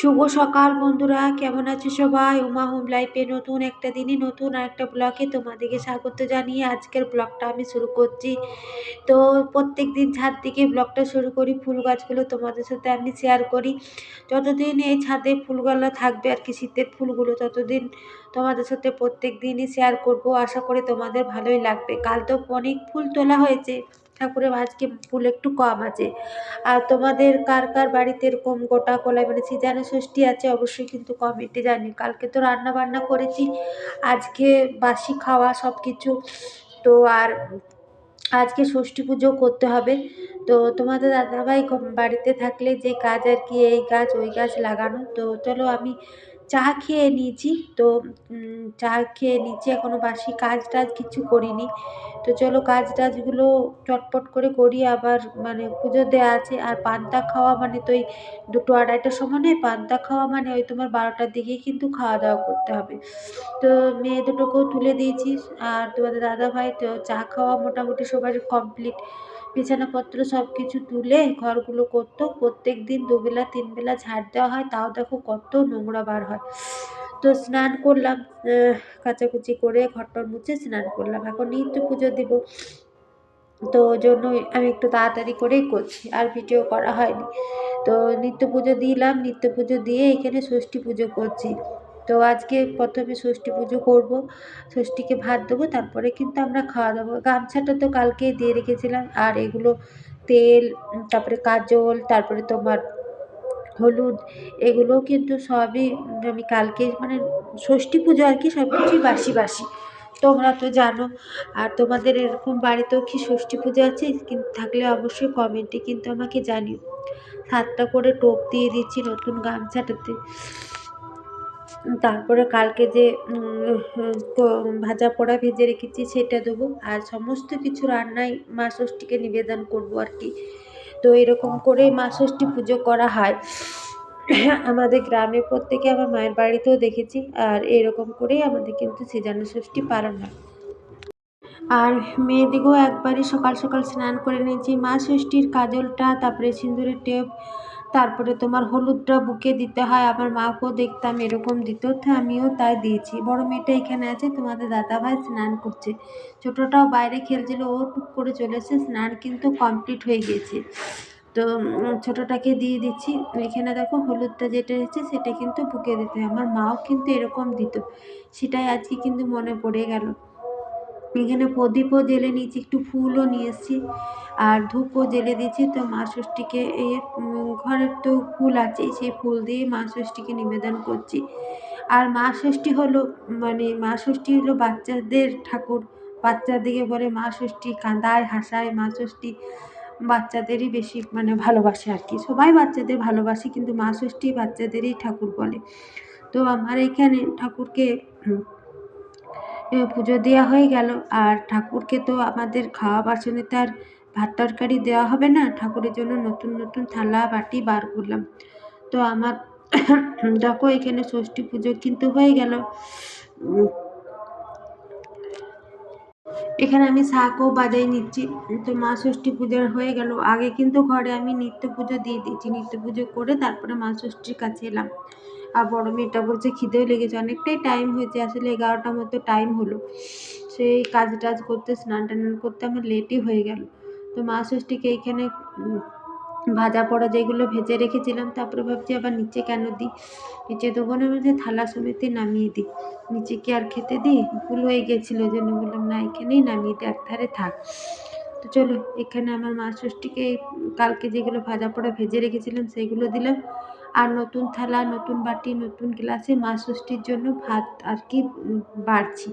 শুভ সকাল বন্ধুরা, কেমন আছে সবাই? উমা হোম লাইফে নতুন একটা দিনই নতুন আর একটা ব্লগে তোমাদেরকে স্বাগত জানিয়ে আজকের ব্লগটা আমি শুরু করছি। তো প্রত্যেক দিন ছাদ থেকে ব্লগটা শুরু করি, ফুল গাছগুলো তোমাদের সাথে আমি শেয়ার করি। যতদিন এই ছাদে ফুলগুলো থাকবে আর কি, শীতের ফুলগুলো ততদিন তোমাদের সাথে প্রত্যেক দিনই শেয়ার করব। আশা করি তোমাদের ভালোই লাগবে। কাল তো অনেক ফুল তোলা হয়েছে। ঠাকুরের আজকে ফুল একটু কম আছে? আর তোমাদের কার কার বাড়িতে এরকম গোটা কলাই মানে সিজানো ষষ্ঠী আছে? অবশ্যই কিন্তু কমেন্টে জানি কালকে তো রান্না বান্না করেছি। আজকে বাসি খাওয়া সব কিছু তো আর আজকে ষষ্ঠী পুজো করতে হবে। তো তোমাদের দাদাভাই বাড়িতে থাকলে যে কাজ আর কি এই গাছ, ওই গাছ লাগানো। তো চলো আমি চা খেয়ে নিয়েছি। তো চা খেয়ে নিচ্ছি এখনও বাসি। কাজ টাজ কিছু করিনি। তো চলো কাজ টাজগুলো চটপট করে করি। আবার মানে পুজো দেওয়া আছে। আর পান্তা খাওয়া মানে তো ওই দুটো আড়াইটার সময় নেই পান্তা খাওয়া মানে ওই তোমার বারোটার দিকেই কিন্তু খাওয়া দাওয়া করতে হবে। তো মেয়ে দুটোকেও তুলে দিয়েছি। আর তোমাদের দাদা ভাই তো চা খাওয়া মোটামুটি সবার কমপ্লিট বিছানাপত্র সব কিছু তুলে ঘরগুলো করতো। প্রত্যেক দিন দুবেলা, তিনবেলা ঝাড় দেওয়া হয়। তাও দেখো কত নোংরা বার হয়। তো স্নান করলাম কাচাকুচি করে ঘরটর মুছে স্নান করলাম। এখন নিত্য পুজো দিব। তো ওই জন্যই আমি একটু তাড়াতাড়ি করেই করছি, আর ভিডিও করা হয়নি। তো নিত্য পুজো দিলাম। নিত্য পুজো দিয়ে এখানে ষষ্ঠী পুজো করছি। তো আজকে প্রথমে ষষ্ঠী পুজো করব। ষষ্ঠীকে ভাত দেবো, তারপরে কিন্তু আমরা খাওয়া দাবো। গামছাটা তো কালকেই দিয়ে রেখেছিলাম, আর এগুলো তেল, তারপরে কাজল, তারপরে তোমার হলুদ, এগুলোও কিন্তু সবই আমি কালকে মানে ষষ্ঠী পুজো আর কি সব কিছুই বাসি বাসি। তোমরা তো জানো, আর তোমাদের এরকম বাড়িতেও কি ষষ্ঠী পুজো আছে? কিন্তু থাকলে অবশ্যই কমেন্টে কিন্তু আমাকে জানিও। সাতটা করে টোপ দিয়ে দিচ্ছি নতুন গামছাটাতে। তারপরে কালকে যে ভাজা পোড়া ভেজে রেখেছি সেটা দেবো। আর সমস্ত কিছু রান্নাই মা ষষ্ঠীকে নিবেদন করব আর কি। তো এরকম করেই মা ষষ্ঠী পুজো করা হয়। আমাদের গ্রামে প্রত্যেকে আমার মায়ের বাড়িতেও দেখেছি। আর এরকম করেই আমাদের কিন্তু সিজানো ষষ্ঠী পালন হয়। আর মেয়েদিকেও একবারই সকাল সকাল স্নান করে নিয়েছি। মা ষষ্ঠীর কাজলটা, তারপরে সিঁদুরের টেপ তারপরে তোমার হলুদটা বুকে দিতে হয় আমার মাকেও দেখতাম এরকম দিত, তো আমিও তাই দিয়েছি। বড় মেয়েটা এখানে আছে, তোমাদের দাদাভাই স্নান করছে। ছোটোটাও বাইরে খেলছিল, ও টুক করে চলেছে, স্নান কিন্তু কমপ্লিট হয়ে গেছে। তো ছোটোটাকে দিয়ে দিচ্ছি। এখানে দেখো হলুদটা যেটা এসেছে সেটা কিন্তু বুকে দিতে হয়। আমার মাও কিন্তু এরকম দিত। সেটাই আজকে কিন্তু মনে পড়ে গেল। এখানে প্রদীপও জেলে নিয়েছি, একটু ফুলও নিয়ে এসেছি। আর ধূপও জেলে দিয়েছি। তো মা ষষ্ঠীকে এই ঘরের তো ফুল আছে সেই ফুল দিয়ে মা ষষ্ঠীকে নিবেদন করছি। আর মা ষষ্ঠী হলো মানে মা ষষ্ঠী হলো বাচ্চাদের ঠাকুর। বাচ্চাদেরকে বলে মা ষষ্ঠী কাঁদায়, হাসায়। মা ষষ্ঠী বাচ্চাদেরই বেশি মানে ভালোবাসে আর কি। সবাই বাচ্চাদের ভালোবাসে, কিন্তু মা ষষ্ঠী বাচ্চাদেরই ঠাকুর বলে। তো আমার এখানে ঠাকুরকে পুজো দেওয়া হয়ে গেল। আর ঠাকুরকে তো আমাদের খাওয়া বাসনে তার ভাত তরকারি দেওয়া হবে না। ঠাকুরের জন্য নতুন নতুন থালা, বাটি বার করলাম। তো আমার দেখো, এখানে ষষ্ঠী পুজো কিন্তু হয়ে গেল। এখানে আমি শাকও বাজাই নিচ্ছি। তো মা ষষ্ঠী পুজোর হয়ে গেল। আগে কিন্তু ঘরে আমি নিত্য পুজো দিয়ে দিচ্ছি নিত্য পুজো করে তারপরে মা ষষ্ঠীর কাছে এলাম। আর বড় মেয়েটা বলছে খিদেও লেগেছে। অনেকটাই টাইম হয়েছে, আসলে এগারোটার মতো টাইম হলো। সেই কাজ টাজ করতে, স্নান টান করতে আমার লেটই হয়ে গেল। তো মা ষষ্ঠীকে এইখানে ভাজা পোড়া যেগুলো ভেজে রেখেছিলাম, তারপরে ভাবছি আবার নিচে কেন দিই? নিচে দেবো না মানে থালা সমেতে নামিয়ে দিই। নিচে কি আর খেতে দিই? ভুল হয়ে গেছিল, জন্য বললাম, না, এখানেই নামিয়ে দিই একধারে থাক। তো চলো, এখানে আমার মা ষষ্ঠীকে কালকে যেগুলো ভাজা পোড়া ভেজে রেখেছিলাম, সেগুলো দিলাম। আর নতুন থালা, নতুন বাটি, নতুন গ্লাসে মা ষষ্ঠীর জন্য ভাত আর কি বাড়ছি।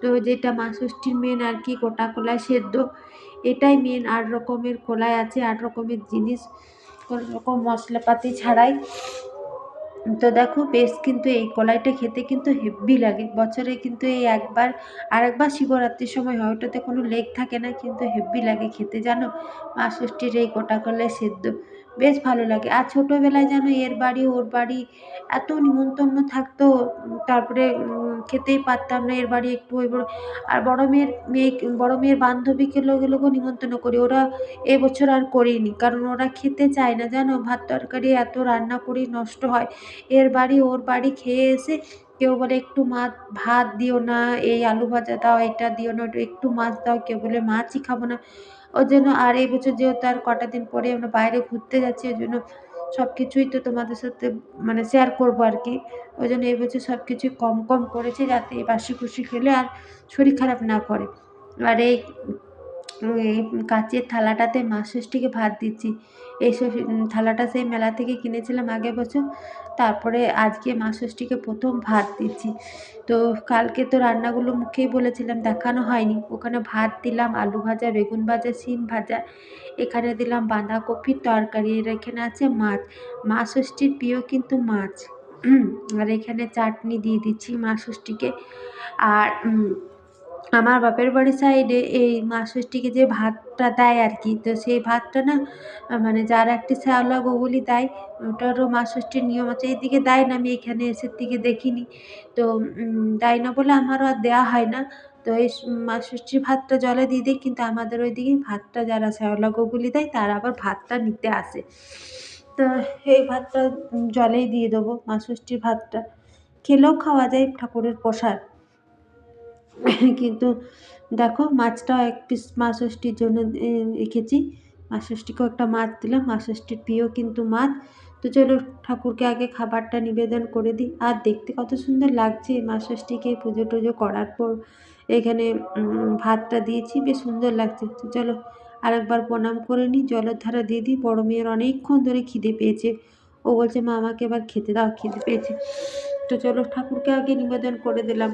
তো যেটা মা ষষ্ঠীর মেন আর কি, গোটা কলাই সেদ্ধ, এটাই মেন আট রকমের কলাই আছে আট রকমের জিনিস, কোনো রকম মশলাপাতি ছাড়াই। তো দেখো, বেশ কিন্তু এই কলাইটা খেতে কিন্তু হেভি লাগে। বছরে কিন্তু এই একবার আর একবার শিবরাত্রির সময় হয়, ওটাতে কোনো লেগ থাকে না, কিন্তু হেভি লাগে খেতে, জানো? মা ষষ্ঠীর এই গোটা কলাই সেদ্ধ। বেশ ভালো লাগে। আর ছোটোবেলায় যেন এর বাড়ি ওর বাড়ি এত নিমন্ত্রণ থাকতো, তারপরে খেতেই পারতাম না এর বাড়ি একটু ওই আর বড় মেয়ের মেয়ে, বড় মেয়ের বান্ধবীকে লোকগুলোকেও নিমন্ত্রণ করি। ওরা এবছর আর করিনি, কারণ ওরা খেতে চায় না, জানো? ভাত তরকারি এত রান্না করি নষ্ট হয়। এর বাড়ি ওর বাড়ি খেয়ে এসে কেউ বলে একটু মাছ ভাত দিও না, এই আলু ভাজা দাও, এটা দিও না একটু মাছ দাও, কেউ বলে মাছই খাব না। ওই জন্য আর এই বছর যেহেতু আর কটা দিন পরে আমরা বাইরে ঘুরতে যাচ্ছি ওই জন্য সব কিছুই তো তোমাদের সাথে মানে শেয়ার করব আর কি। ওই জন্য এই বছর সব কিছুই কম কম করেছি যাতে বাসি খুশি খেলে আর শরীর খারাপ না করে। আর এই এই কাচের থালাটাতে মা ষষ্ঠীকে ভাত দিচ্ছি। এই থালাটা সেই মেলা থেকে কিনেছিলাম আগের বছর। তারপরে আজকে মা ষষ্ঠীকে প্রথম ভাত দিচ্ছি। তো কালকে তো রান্নাগুলো মুখেই বলেছিলাম, দেখানো হয়নি। ওখানে ভাত দিলাম, আলু ভাজা, বেগুন ভাজা, শিম ভাজা। এখানে দিলাম বাঁধাকপির তরকারি এর এখানে আছে মাছ। মা ষষ্ঠীর প্রিয় কিন্তু মাছ। আর এখানে চাটনি দিয়ে দিচ্ছি মা ষষ্ঠীকে আর আমার বাপের বাড়ির সাইডে এই মা ষষ্ঠীকে যে ভাতটা দেয় আর কি তো সেই ভাতটা না মানে যার একটি শ্যাওলা গোগুলি দেয়, ওটারও মা ষষ্ঠীর নিয়ম আছে, এইদিকে দেয় না, আমি এখানে এসে দিকে দেখিনি। তো দেয় না বলে আমারও আর দেওয়া হয় না। তো এই ষষ্ঠীর ভাতটা জলে দিয়ে দিই, কিন্তু আমাদের ওইদিকে ভাতটা যারা শ্যাওলা গোগুলি দেয়, তারা আবার ভাতটা নিতে আসে। তো এই ভাতটা জলেই দিয়ে দেবো মা ষষ্ঠীর ভাতটা। খেলেও খাওয়া যায় ঠাকুরের প্রসাদ। কিন্তু দেখো মাছটাও এক পিস মা ষষ্ঠীর জন্য রেখেছি। মা ষষ্ঠীকেও একটা মাছ দিলাম মা ষষ্ঠীর প্রিয় কিন্তু মাছ। তো চলো ঠাকুরকে আগে খাবারটা নিবেদন করে দিই। আর দেখতে কত সুন্দর লাগছে মা ষষ্ঠীকে পুজো টুজো করার পর। এখানে ভাতটা দিয়েছি, বেশ সুন্দর লাগছে। তো চলো আরেকবার প্রণাম করে নিই। জলের ধারা দিয়ে দিই। বড়ো মেয়ের অনেকক্ষণ ধরে খিদে পেয়েছে। ও বলছে, মা, আমাকে এবার খেতে দাও। খিদে পেয়েছে। তো চলো ঠাকুরকে আগে নিবেদন করে দিলাম।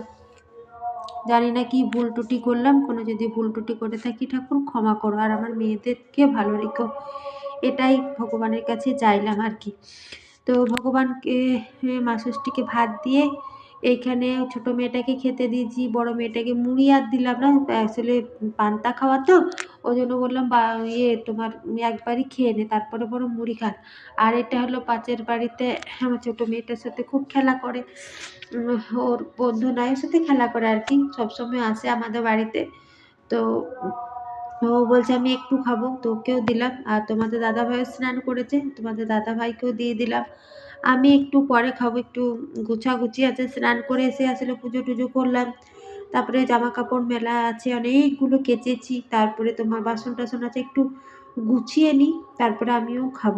জানি না কি ভুল টুটি করলাম, কোনো যদি ভুল টুটি করে থাকি ঠাকুর ক্ষমা করো, আর আমার মেয়েদেরকে ভালো রেখো। এটাই ভগবানের কাছে চাইলাম আর কি। তো ভগবানকে মা ষষ্ঠীকে ভাত দিয়ে এইখানে ছোটো মেয়েটাকে খেতে দিয়েছি, বড় মেয়েটাকে মুড়ি আর দিলাম না, আসলে পান্তা খাওয়া তো, ওই জন্য বললাম, বা ইয়ে তোমার একবারই খেয়ে নে, তারপরে বড় মুড়ি খান আর এটা হলো পাঁচের বাড়িতে আমার ছোটো মেয়েটার সাথে খুব খেলা করে। ওর বন্ধু নয় সাথে খেলা করে আর কি, সবসময় আসে আমাদের বাড়িতে। তো ও বলছে, আমি একটু খাব, তোকেও দিলাম, আর তোমাদের দাদা ভাইও স্নান করেছে, তোমাদের দাদাভাইকেও দিয়ে দিলাম। আমি একটু পরে খাব, একটু গুছাগুছি আছে, স্নান করে এসে আসলে পুজো টুজো করলাম। তারপরে জামা কাপড় মেলা আছে, অনেকগুলো কেচেছি। তারপরে তোমার বাসন টাসন আছে, একটু গুছিয়ে নিই তারপরে আমিও খাব।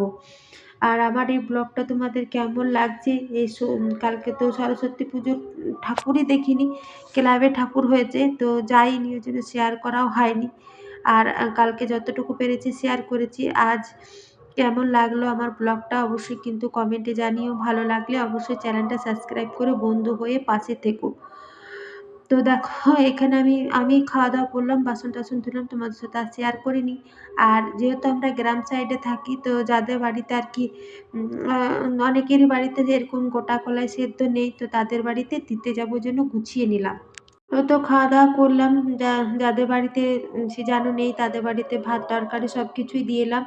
আর আমার এই ব্লগটা তোমাদের কেমন লাগছে? এই কালকে তো সরস্বতী পুজোর ঠাকুরই দেখিনি, ক্লাবে ঠাকুর হয়েছে, তো যাইনি, ওই জন্য শেয়ার করাও হয়নি। আর কালকে যতটুকু পেরেছি শেয়ার করেছি। আজ কেমন লাগল আমার ব্লগটা অবশ্যই কিন্তু কমেন্টে জানিও। ভালো লাগলে অবশ্যই চ্যানেলটা সাবস্ক্রাইব করে বন্ধু হয়ে পাশে থেকো। তো দেখো, এখানে আমি আমি খাওয়া দাওয়া করলাম, বাসন টাসন ধুলাম, তোমাদের সাথে আর শেয়ার করিনি। আর যেহেতু আমরা গ্রাম সাইডে থাকি, তো যাদের বাড়িতে আর কি অনেকেরই বাড়িতে এরকম গোটা কলাই সেদ্ধ নেই, তো তাদের বাড়িতে দিতে যাব জন্য গুছিয়ে নিলাম। তো খাওয়া দাওয়া করলাম, যা, যাদের বাড়িতে, সে জানো নেই, তাদের বাড়িতে ভাত, তরকারি সব কিছুই দিয়ে এলাম।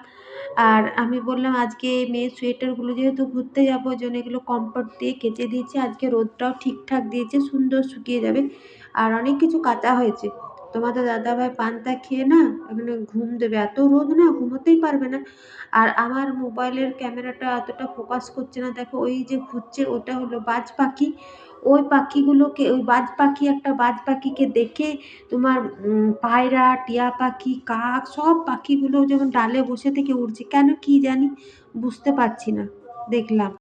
আর আমি বললাম, আজকে মেয়ের সোয়েটারগুলো যেহেতু ঘুরতে যাব জন্য এগুলো কম্ফর্ট দিয়ে কেচে দিয়েছি। আজকে রোদটাও ঠিকঠাক দিয়েছে, সুন্দর শুকিয়ে যাবে। আর অনেক কিছু কাচা হয়েছে। তোমাদের দাদাভাই পান্তা খেয়ে না এখানে ঘুম দেবে। এত রোদ না, ঘুমোতেই পারবে না। আর আমার মোবাইলের ক্যামেরাটা এতটা ফোকাস করছে না। দেখো, ওই যে ঘুরছে, ওটা হলো বাজ পাখি। ওই পাখিগুলোকে, ওই বাজ পাখি, একটা বাজ পাখিকে দেখে তোমার পায়রা, টিয়া পাখি, কাক, সব পাখিগুলো যেমন ডালে বসে থেকে উড়ছে, কেন কী জানি বুঝতে পারছি না, দেখলাম।